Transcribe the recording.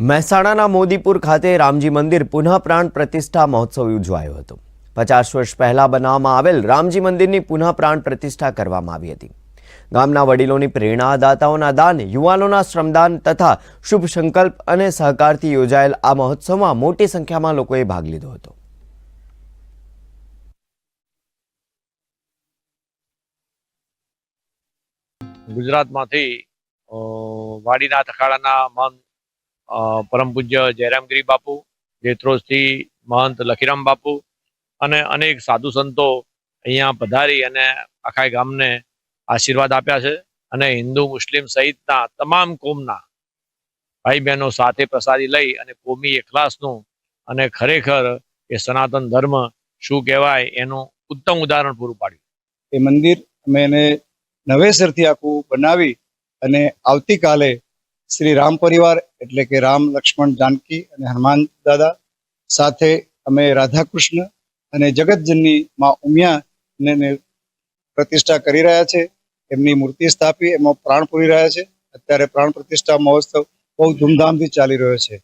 મહેસાણાના મોદીપુર ખાતે રામજી મંદિર પુનઃ પ્રાણ પ્રતિષ્ઠા મહોત્સવ ઉજવાયો હતો. પચાસ વર્ષ પહેલા બનાવવામાં આવેલ રામજી મંદિરની પુનઃ પ્રાણ પ્રતિષ્ઠા કરવામાં આવી હતી. ગામના વડીલોની પ્રેરણા દાતાઓના દાન યુવાનોના શ્રમદાન તથા શુભ સંકલ્પ અને સહકારથી યોજાયેલ આ મહોત્સવમાં મોટી સંખ્યામાં લોકોએ ભાગ લીધો હતો. ગુજરાતમાંથી વાડીનાથ અખાડાના અ, પરમ પૂજ્ય જયરામગીરી બાપુ જેત્રોજથી મહંત લખીરામ બાપુ અને અનેક સાધુ સંતો અહીંયા પધારી અને આખા ગામને આશીર્વાદ આપ્યા છે અને હિન્દુ, મુસ્લિમ સહિતના તમામ કોમના ભાઈ બહેનો સાથે પ્રસાદી લઈ અને કોમી એકલાસનું અને ખરેખર એ સનાતન ધર્મ શું કહેવાય એનું ઉત્તમ ઉદાહરણ પૂરું પાડ્યું. એ મંદિર અમે એને નવેસરથી આખું બનાવી અને આવતીકાલે શ્રી રામ પરિવાર એટલે કે રામ લક્ષ્મણ જાનકી અને હનુમાન દાદા સાથે અમે રાધાકૃષ્ણ અને જગતજનની માં ઉમિયા પ્રતિષ્ઠા કરી રહ્યા છે. એમની મૂર્તિ સ્થાપી, એમાં પ્રાણ પૂરી રહ્યા છે. અત્યારે પ્રાણ પ્રતિષ્ઠા મહોત્સવ બહુ ધૂમધામથી ચાલી રહ્યો છે.